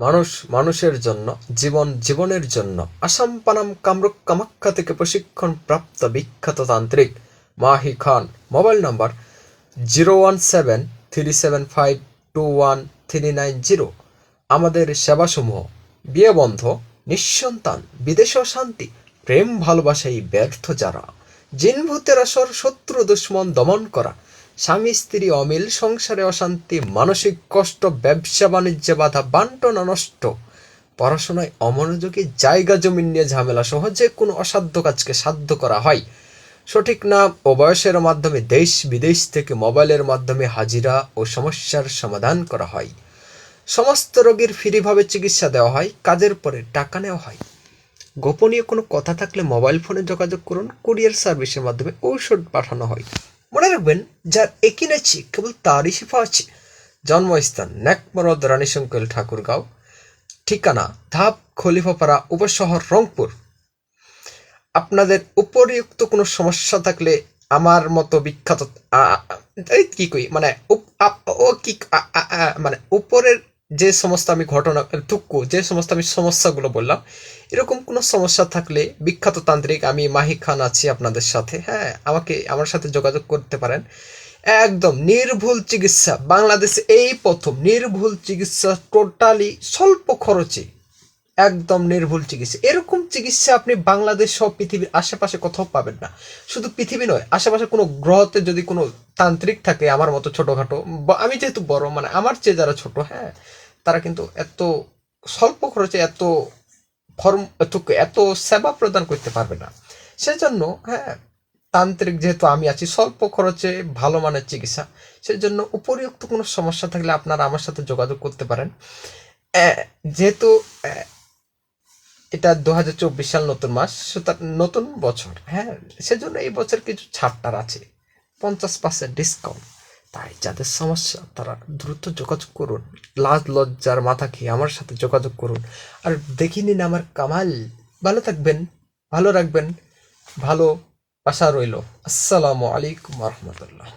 মানুষ, মানুষের জন্য, জীবন, জীবনের জন্য আসাম পানাম কামরূপ কামাখ্যা থেকে প্রশিক্ষণ প্রাপ্ত বিখ্যাত তান্ত্রিক Mahi Khan. Mobile number zero one seven three seven five two one three nine zero. আমাদের সেবাসমূহ। বিয়ে বন্ধ, নিঃসন্তান, বিদেশ শান্তি প্রেম ভালোবাসাই ব্যর্থ যারা। জিন ভূতের আসর শত্রু দুশ্মন দমন করা। স্বামী, স্ত্রী অমিল, সংসারে অশান্তি, মানসিক কষ্ট, ব্যবসা, বাণিজ্যে বাধা, বান্টনা নষ্ট পড়াশোনায় অমনোযোগী, জায়গা জমি নিয়ে ঝামেলা সহ যে কোনো অসাধ্য কাজকে সাধ্য করা হয়। সঠিক নাম ও বয়সের মাধ্যমে দেশ বিদেশ থেকে মোবাইলের মাধ্যমে হাজিরা ও সমস্যার সমাধান করা হয়। সমস্ত রোগীর ফ্রিভাবে চিকিৎসা দেওয়া হয়, কাজের পরে টাকা নেওয়া হয়। গোপনীয় কোনো কথা থাকলে মোবাইল ফোনে যোগাযোগ করুন, কুরিয়ার সার্ভিসের মাধ্যমে ঔষধ পাঠানো হয়। মনে রাখবেন যার একই কেবল তারই শিফা আছে জন্মস্থান ন্যাকমরদ রানীশঙ্কল ঠাকুরগাঁও। ঠিকানা ধাপ খলিফাপাড়া উপশহর রংপুর। আপনাদের উপরিউক্ত কোনো সমস্যা থাকলে আমার মতো বিখ্যাত কি কই? মানে ও কি মানে উপরের যে সমস্ত আমি ঘটনা টুকু যে সমস্ত আমি সমস্যাগুলো বললাম, এরকম কোনো সমস্যা থাকলে বিখ্যাত তান্ত্রিক আমি মাহি খান আছি আপনাদের সাথে হ্যাঁ আমাকে, আমার সাথে যোগাযোগ করতে পারেন। একদম নির্ভুল চিকিৎসা, বাংলাদেশে এই প্রথম নির্ভুল চিকিৎসা টোটালি স্বল্প খরচে, একদম নির্ভুল চিকিৎসা। এরকম চিকিৎসা আপনি বাংলাদেশ সব পৃথিবীর আশেপাশে কোথাও পাবেন না। শুধু পৃথিবী নয়, আশেপাশে কোনো গ্রহতে যদি কোনো তান্ত্রিক থাকে আমার মতো ছোটোখাটো। আমি যেহেতু বড় মানে আমার চেয়ে যারা ছোট হ্যাঁ তারা কিন্তু এত স্বল্প খরচে এত ফর্ম এত সেবা প্রদান করতে পারবে না। সেজন্য হ্যাঁ তান্ত্রিক যেহেতু আমি আছি, স্বল্প খরচে ভালো মানের চিকিৎসা, সেজন্য উপরিউক্ত কোনো সমস্যা থাকলে আপনারা আমার সাথে যোগাযোগ করতে পারেন। যেহেতু এটা দু হাজার চব্বিশ সাল নতুন মাস, সুতরাং নতুন বছর হ্যাঁ সেজন্য এই বছর কিছু ছাড়টার আছে। পঞ্চাশ পার্সেন্ট ডিসকাউন্ট তাই যাদের সমস্যা, তারা দ্রুত যোগাযোগ করুন। লাজ, লজ্জার মাথা খেয়ে আমার সাথে যোগাযোগ করুন। আর দেখে নিন আমার কামাল। ভালো থাকবেন, ভালো রাখবেন, ভালো আশা রইল। আসসালামু আলাইকুম রহমতুল্লাহ।